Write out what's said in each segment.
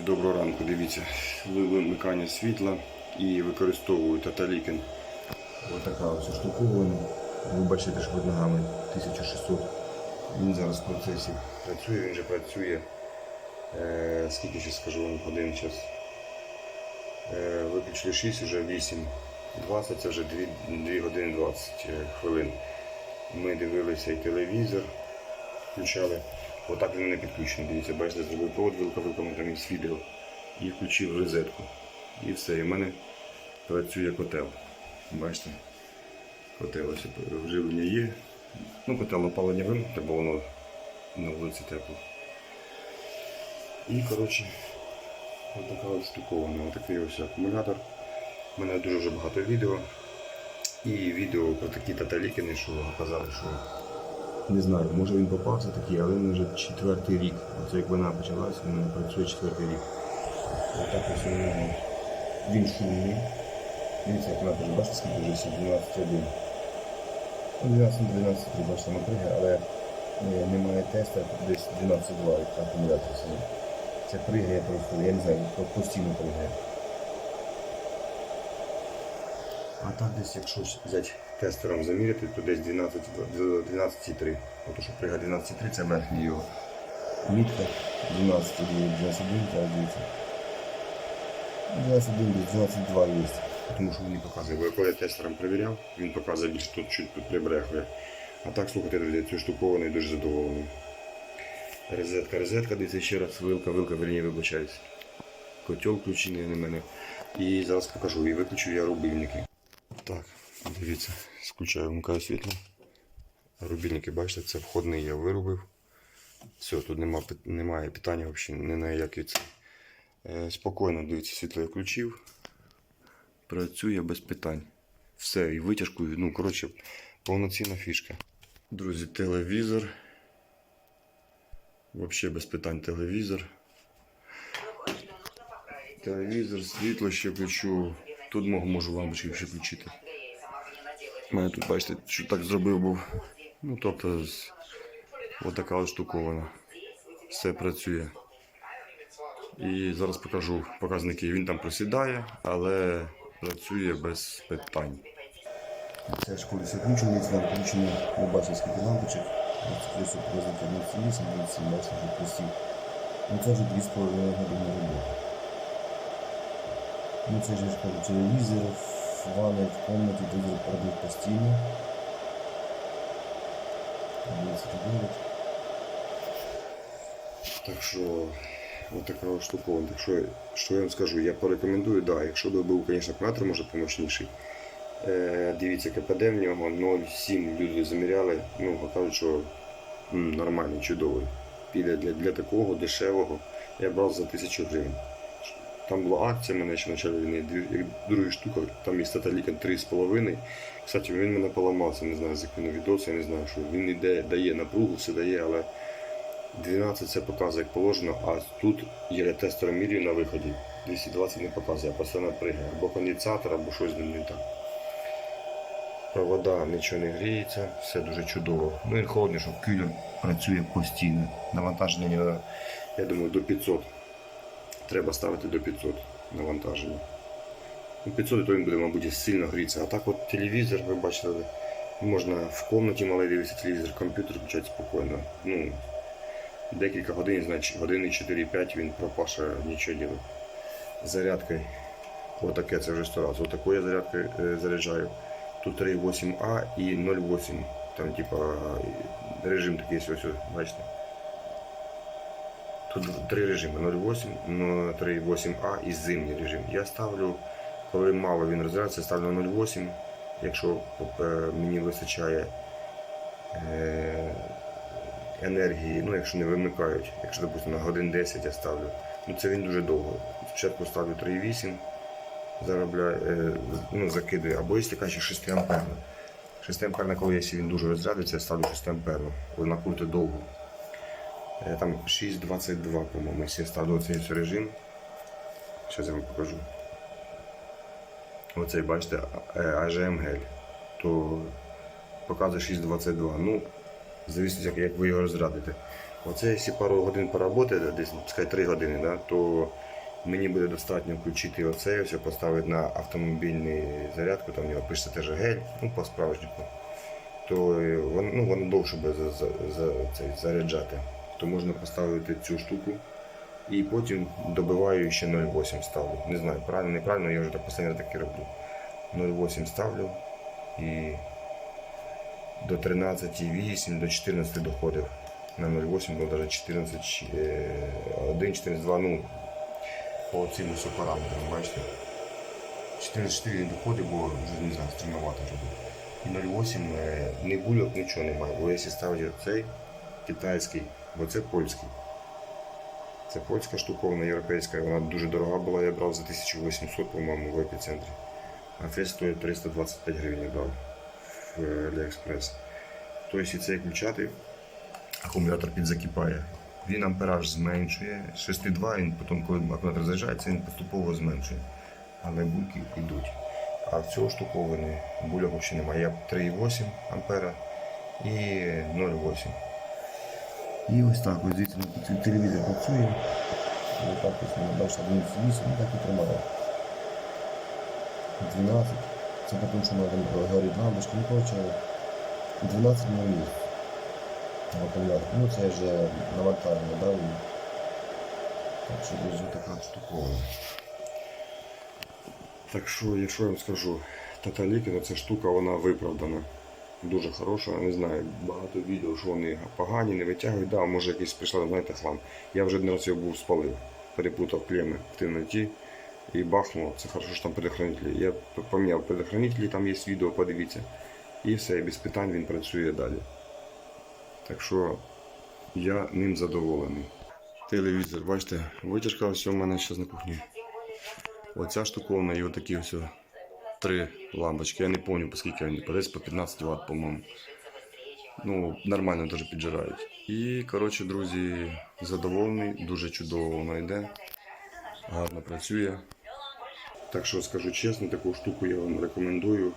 Друзі, доброго ранку. Дивіться, вимикання світла і використовую таталікен. Ось така ось штуковина. Ви бачите, що під ногами 1600. Він зараз в процесі працює, він вже працює. Е, скільки ще скажу вам годин час. Е, виключили 6, вже 8. 20, це вже 2, 2 години 20 хвилин. Ми дивилися і телевізор, включали. Отак він не підключений. Дивіться, бачите, зробив провод, вилка вилка з відео і включив розетку. І все. І в мене працює котел. Бачите? Котел ось вживлення є. Ну, котел опалення вимкнути, бо воно на вулиці тепло. І коротше, ось така от штукована, ось такий ось акумулятор. У мене дуже багато відео. І відео про такі таталікини, що казали, що не знаю, може він попався такий, але він вже четвертий рік. Оце як вона почалася, він працює четвертий рік. Отак ось він шумний. Дивіться, як напише, бачите, скільки вже 12 один. 12 12 бачите, наприги, але е, немає теста, десь 12,2 як акумулятор сидить. Це пригає просто, я не знаю, постійно пригає. А так десь, якщо взяти тестером заміряти, то десь 12 12,3. От що прига 12,3 це верхній його. Мітка 12, 12,1, зараз дивіться. 21, десь 22 є. Тому що він показує. Бо коли я тестером перевіряв, він показує більше тут чуть прибрехує. А так, слухайте, друзі, цю штукований дуже задоволений. Розетка, розетка, дивіться ще раз, вилка, вилка, верні, вибачаюсь. Котел включений на мене. І зараз покажу. І виключу я рубильники. Так, дивіться, включаю вмикаю світло. Рубільники, бачите, це входний я виробив. Все, тут нема, немає питання взагалі ні на який це. Е, спокійно, дивіться, світло я включив. Працює без питань. Все, і витяжку, ну, коротше, повноцінна фішка. Друзі, телевізор. Взагалі без питань телевізор. Телевізор, світло ще включу. Тут можу, лампочки ще включити. У мене тут, бачите, що так зробив був. Ну, тобто, отака от штукована. Все працює. І зараз покажу показники. Він там просідає, але працює без питань. Це ж коли все включено, це включено, ви бачите, скільки лампочок. Ось показники 0,8, 0,7, бачите, вже просів. Ну це вже 2,5 години роботи. Ну це ж я кажу, телевізор, ванной, в комнаті, телевізор працює постійно. Так що, така штукована. Так що, що я вам скажу, я порекомендую, да, якщо би звісно, оператор, може помощніший. Е, дивіться, КПД в нього 0,7 люди заміряли, ну, кажуть, що м, нормальний, чудовий. Піде для, для такого дешевого. Я брав за 1000 гривень. Там була акція, мене ще в началі війни, друга штука, там є статалікан 3,5. Кстати, він мене поламався, не знаю, з якого відос, я не знаю, що він іде, дає напругу, все дає, але 12 це показує як положено, а тут я тестером міряю на виході. 220 не показує, а постійно пригає. Або конденсатор, або щось з не так. Провода нічого не гріється, все дуже чудово. Ну і холодно, що кюлер працює постійно. Навантаження, я думаю, до 500. Треба ставити до 500 навантаження. Ну, 500 то він буде, мабуть, сильно грітися. А так от телевізор, ви бачите, можна в кімнаті малий дивитися телевізор, комп'ютер включати спокійно. Ну, декілька годин, значить години 4-5 він пропаше нічого діло. Зарядкою. Отаке це вже 100 разів. Отакою я зарядкою е, заряджаю. Тут 3,8А і 0,8. Там типа режим такий ось, ось, бачите. Тут три режими 0,8, ну, 3,8А і зимній режим. Я ставлю, коли мало він розряджається, ставлю 0,8. Якщо е, мені вистачає е, енергії, ну якщо не вимикають, якщо, допустимо, на годин 10 я ставлю, ну це він дуже довго. Спочатку ставлю 3,8, заробляю, е, ну, закидую, або якщо каже 6 амперна. 6 амперна, коли якщо він дуже розрядиться, я ставлю 6 амперну, вона крутить довго. Е, Там 6.22, по-моєму, я ставлю режим. Зараз я вам покажу. Оцей, бачите, е, AGM гель. То показує 6.22. Ну, зависить, як, ви його розрядите. Оце якщо пару годин поработає, десь пускай 3 години, да, то мені буде достатньо включити оце, все поставити на автомобільний зарядку, там в нього пишеться теж гель, ну по справжньому. То е, воно, ну, воно довше буде за, за, за, цей, заряджати. То можна поставити цю штуку і потім добиваю ще 0,8 ставлю. Не знаю, правильно, неправильно, я вже так останній раз так і роблю. 0,8 ставлю і до 13,8, до 14 доходив. На 0,8 було навіть 14, е, 1, 14, ну, по цим ось параметрам, бачите. 14,4 він доходив, бо вже не знаю, стримувати вже. І 0,8 е, ні гульок, нічого немає. Бо якщо ставити цей китайський, бо це польський. Це польська штукована, європейська, вона дуже дорога була, я брав за 1800, по-моєму, в епіцентрі. А цей стоїть 325 гривень я брав в е, AliExpress. Тобто, цей включати, акумулятор підзакипає. Він ампераж зменшує. 6,2 він потім, коли акумулятор заряджається, він поступово зменшує. Але бульки йдуть. А в цього штуковини бульок взагалі немає. Я 3,8 ампера і 0,8. І ось так, ось дивіться, ну, телевізор працює. Ось так ось мене бачите, 11,8, ну так і тримає. 12. Це тому, що мене там горить лампочка, ну коротше, 12 мм. Акумулятор. Ну це вже навантаження, да? Так що дуже така штуковина. Так що, якщо я вам скажу, Tata Liquid, ця штука, вона виправдана. Дуже хороша, не знаю, багато відео, що вони погані, не витягують, да, може якийсь прийшла, знаєте, хлам. Я вже один раз його був спалив, перепутав клеми в темноті і бахнув. Це хорошо, що там предохранителі. Я поміняв предохранителі, там є відео, подивіться. І все, і без питань він працює далі. Так що я ним задоволений. Телевізор, бачите, витяжка ось у мене зараз на кухні. Оця штукована і отакі ось три лампочки. Я не пам'ятаю, по скільки вони, по десь по 15 Вт, по-моєму. Ну, нормально дуже піджирають. І, коротше, друзі, задоволений, дуже чудово воно йде, гарно працює. Так що скажу чесно, таку штуку я вам рекомендую.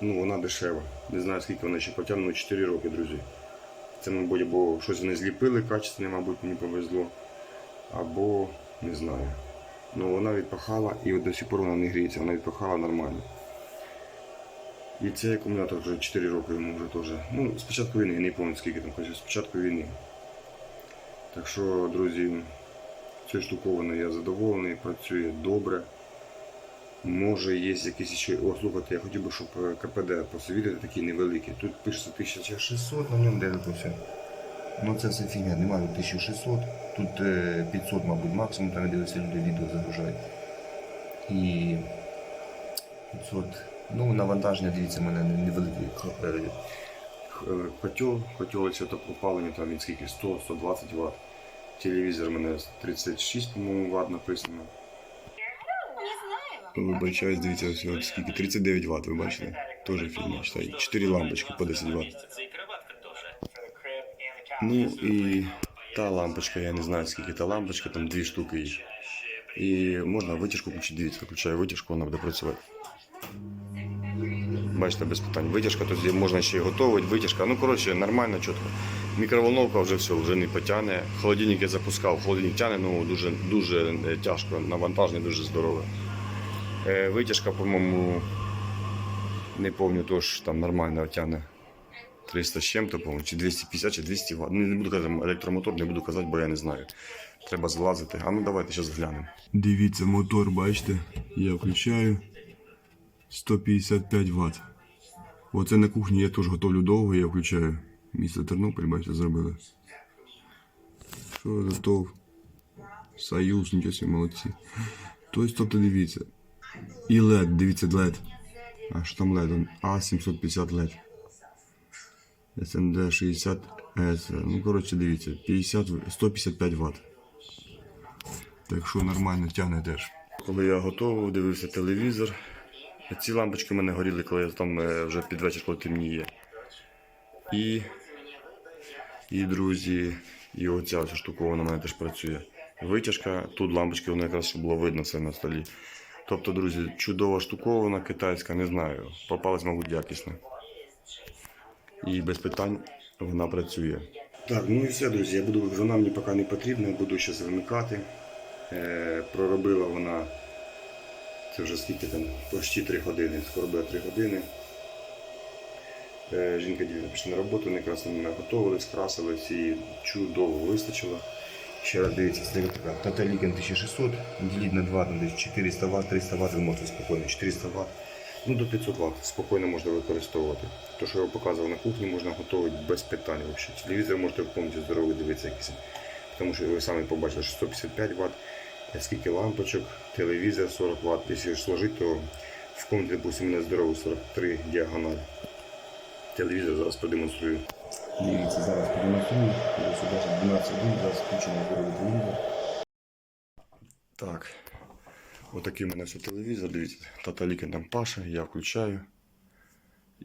Ну, вона дешева. Не знаю, скільки вона ще потягнула 4 роки, друзі. Це, мабуть, або щось вони зліпили качественне, мабуть, мені повезло. Або не знаю. Ну вона відпахала і до сих пор вона не гріється, вона відпахала нормально. І цей акумулятор вже 4 роки йому вже теж. Ну, спочатку війни, я не пам'ятаю скільки там хоче, спочатку війни. Так що, друзі, цією штуковиною я задоволений, працює добре. Може є якісь ще. О, слухайте, я хотів би, щоб е, КПД посвідити такі невеликі. Тут пишеться 1600, на ньому де все. Ну це все фігня, немає тут 1600, тут е, 500, мабуть, максимум, там дивився, люди відео загружають. І 500. Ну, навантаження, дивіться, в мене невеликий е, е, котел, котел це так опалення, там він скільки 100-120 Вт. Телевізор у мене 36, по-моєму, Вт написано. Вибачаюсь, дивіться, ось от скільки 39 Вт, ви бачите? Фігня, читай. 4 лампочки по 10 Вт. Ну і та лампочка, я не знаю скільки та лампочка, там дві штуки. І можна витяжку включити, дивіться, включаю витяжку, вона буде працювати. Бачите, без питань. Витяжка, тут можна ще й готувати, витяжка. Ну, коротше, нормально, чітко. Мікроволновка вже все, вже не потягне. Холодильник я запускав, холодильник тягне, ну дуже, дуже е, тяжко, навантаження дуже здорове. Е, Витяжка, по-моєму, не пам'ятаю, тож там нормально тягне. 300 з чим-то, по-моєму, чи 250, чи 200 Вт. Не буду казати електромотор, не буду казати, бо я не знаю. Треба злазити. А ну давайте зараз глянемо. Дивіться, мотор, бачите, я включаю 155 Вт. Оце на кухні я теж готовлю довго, я включаю. Місто Тернопіль, бачите, зробили. Що готов? Союз, нічого собі, молодці. Тобто, тобто дивіться. І LED, дивіться LED. А що там LED? А750 LED. SND 60 S. Ну, коротше, дивіться, 50, 155 Вт. Так що нормально тягне теж. Коли я готовий, дивився телевізор. Ці лампочки в мене горіли, коли я там е, вже під вечір, коли темніє. І, і друзі, і оця ось штука в мене теж працює. Витяжка, тут лампочки, воно якраз щоб було видно все на столі. Тобто, друзі, чудова штукована, китайська, не знаю. Попалась, мабуть, якісно. І без питань вона працює. Так, ну і все, друзі. Я буду, вона мені поки не потрібна, буду зараз вимикати. Е, проробила вона, це вже скільки там, почти 3 години, скоро буде 3 години. Е, жінка дівчина пішла на роботу, вони якраз мене готували, скрасили, і чудово вистачило. Ще раз дивіться, така Liken 1600, діліть на 2, там десь 400 Вт, 300 Вт ви можете спокійно, 400 Вт, ну до 500 Вт спокійно можна використовувати. То, що я вам показував на кухні, можна готувати без питань. Телевізор можете повністю здоровий дивитися якийсь. Тому що ви самі побачили, що 155 Вт, скільки лампочок, телевізор 40 Вт. Якщо ж сложити, то в комнаті, допустимо, мене здоровий 43 діагональ. Телевізор зараз продемонструю. Дивіться, зараз продемонструю. Ось 12 годин, зараз включено здоровий телевізор. Так. Отакий у мене все телевізор, дивіться, тата Лікен там Паша, я включаю.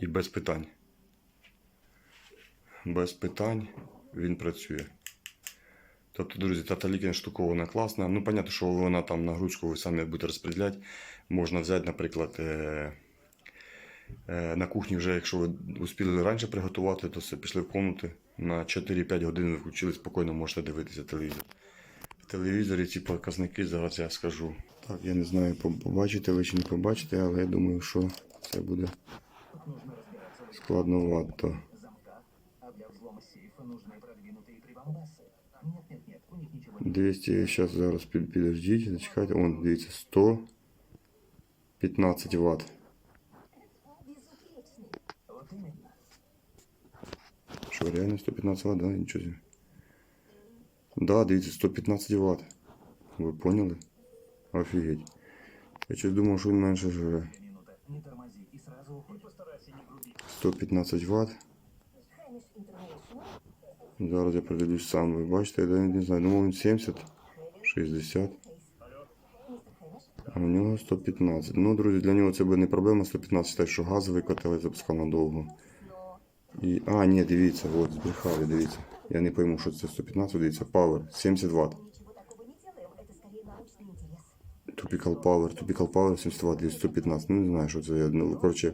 І без питань. Без питань він працює. Тобто, друзі, тата Лікен штукована класна. Ну, понятно, що вона там нагрузку ви самі будете розподіляти. Можна взяти, наприклад, е- е, на кухні вже, якщо ви успіли раніше приготувати, то все пішли в комнати. На 4-5 годин ви включили, спокійно можете дивитися телевізор. В телевізорі ці показники зараз я скажу. Так, я не знаю, побачите ви чи не побачите, але я думаю, що це буде складновато. А для взлома сейфа нужны продвинутые прибамбасы. Нет-нет-нет, у них ничего 200, зараз зараз під- підождіть, зачекайте. Вон, дивіться, 115 Вт. Вот именно. Що, реально 115 Вт, да? Нічого собі. Да, дивіться, 115 Вт. Ви поняли? Офігеть. Я щось думав, що він менше живе. Минута. Не Зараз я продивлюсь сам. Ви бачите, я не знаю. Думав він 70, 60. А у нього 115. Ну, друзі, для нього це буде не проблема 115, так що газовий котел запускав надовго. І... А, ні, дивіться, от, збрехали, дивіться. Я не пойму, що це 115, дивіться, Power, 70 Вт. Topical Power, Topical Power 70 Вт, 115. Ну, не знаю, що це. Ну, коротше,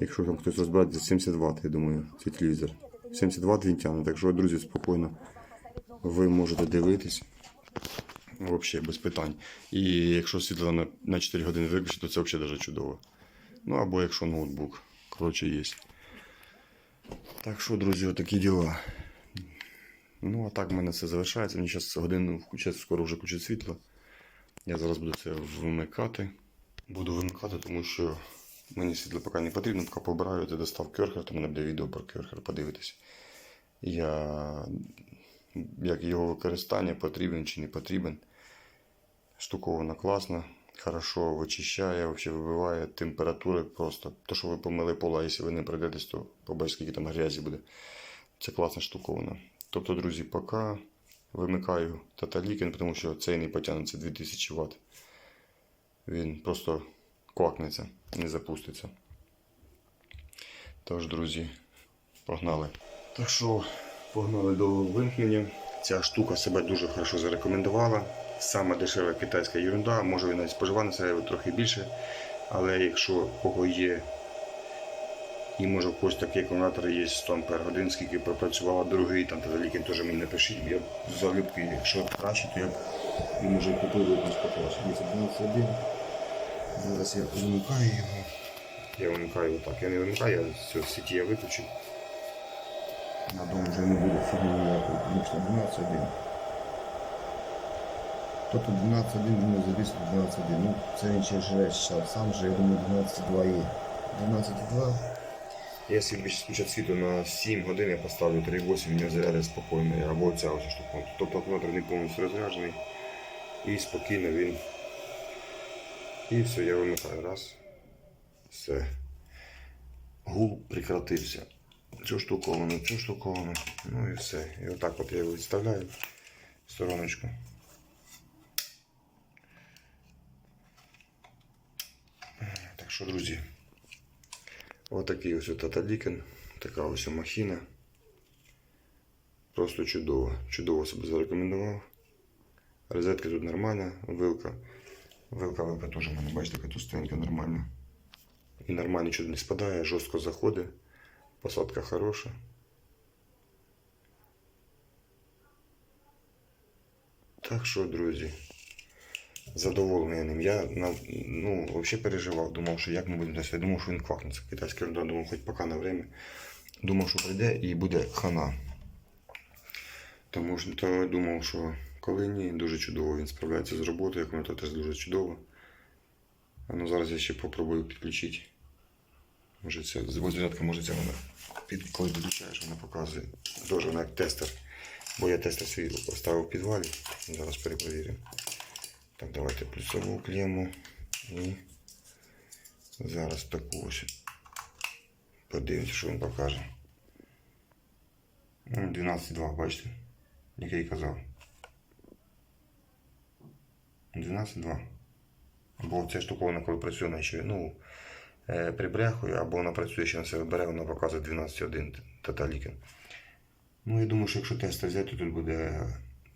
якщо там хтось розбирає, це 70 Вт, я думаю, цей телевізор. 70 Вт так що, друзі, спокійно. Ви можете дивитись. Взагалі, без питань. І якщо світло на, на 4 години виключить, то це взагалі дуже чудово. Ну або якщо ноутбук. Коротше, є. Так що, друзі, отакі діла. Ну, а так в мене все завершається. Мені зараз годину включать, скоро вже включить світло. Я зараз буду це вимикати. Буду вимикати, тому що мені світло поки не потрібно, поки побираю, це достав керхер, то мене буде відео про керхер, подивитися. Я як його використання, потрібен чи не потрібен. Штукована класна, хорошо вичищає, вообще вибиває температури просто. То, що ви помили пола, якщо ви не пройдетесь, то побачите, скільки там грязі буде. Це класна штукована. Тобто, друзі, поки вимикаю таталікен, тому що цей не потягнеться 2000 Вт. Він просто квакнеться, не запуститься. Тож, друзі, погнали. Так що, погнали до вимкнення. Ця штука себе дуже хорошо зарекомендувала. Саме дешева китайська ерунда, може навіть споживання себе трохи більше. Але якщо у кого є, і може в когось такий акумулятор є 100 Ампер годин, скільки пропрацювала другий, там та теж мені напишіть. Я б залюбки, якщо краще, то я б може купив якусь покласти. Дивіться, 12 Зараз я вимикаю його. Я вимикаю отак. Я не вимикаю, я цього сіті я виключив. На дому вже не буде ніякої, тому що 12 1. Тобто 12 1 воно завісно 12 1. Ну, це він ще живе ще сам же, я думаю, 12 2 є. 12 2. Якщо більше включати світло на 7 годин, я поставлю 3,8, він зарядить спокійно, або ця ось штука. Тобто акумулятор не повністю розряджений. І спокійно він. І все, я вимикаю. Раз. Все. Гул прекратився. Цю штуковину, цю штуковину. Ну і все. І отак от я його відставляю в стороночку. Так що, друзі, отакий ось таталікен, така ось махіна. Просто чудово. Чудово себе зарекомендував. Розетка тут нормальна, вилка. Вилка вилка теж в мене, бачите, така тустенька, нормальна. І нормально нічого не спадає, жорстко заходить. Посадка хороша. Так що, друзі, задоволений я ним. Я ну, взагалі переживав, думав, що як ми будемо тестувати. Думав, що він квакнеться. Китайський рандон, думав, хоч поки на время. Думав, що прийде і буде хана. Тому що то думав, що коли ні, дуже чудово він справляється з роботою, як воно теж дуже чудово. А ну зараз я ще попробую підключити. Може це зарядка, може це вона під, коли підключаєш, вона показує. Дуже вона як тестер. Бо я тестер свій оставив в підвалі. Зараз перепровіримо. Так, давайте плюсову клему. І зараз таку ось. Подивимося, що він покаже. Ну, 12,2, бачите? Як казав. 12,2. Бо ця штуковина, коли працює, вона ще ну, е, або вона працює, ще на себе бере, вона показує 12,1 таталікен. Ну, я думаю, що якщо тести взяти, то тут буде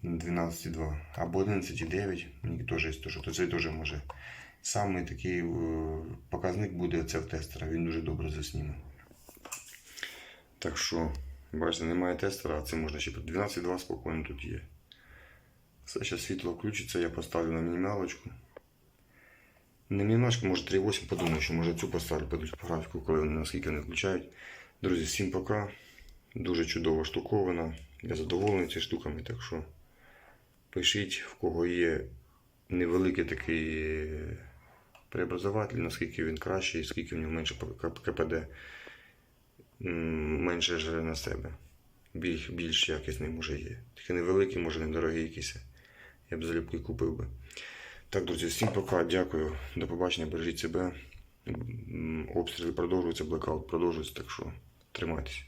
12,2 або 11,9. Мені теж є, то, що це теж може. Самий такий е, показник буде це в тестера, він дуже добре засніме. Так що, бачите, немає тестера, а це можна ще 12,2 спокійно тут є. Все, зараз світло включиться, я поставлю на мінімалочку. Не мінімалочку, може 3,8, подумаю, що може цю поставлю подивлюсь по графіку, коли вони наскільки не включають. Друзі, всім пока. Дуже чудова штуковина. Я задоволений цими штуками, так що пишіть, в кого є невеликий такий преобразователь, наскільки він кращий, скільки в нього менше КПД, менше жре на себе. Більш, більш якісний може є. Такий невеликий, може недорогий якийсь. Я б залюбки купив би. Так, друзі, всім пока, дякую. До побачення, бережіть себе. Обстріли продовжуються, блекаут продовжується, так що тримайтеся.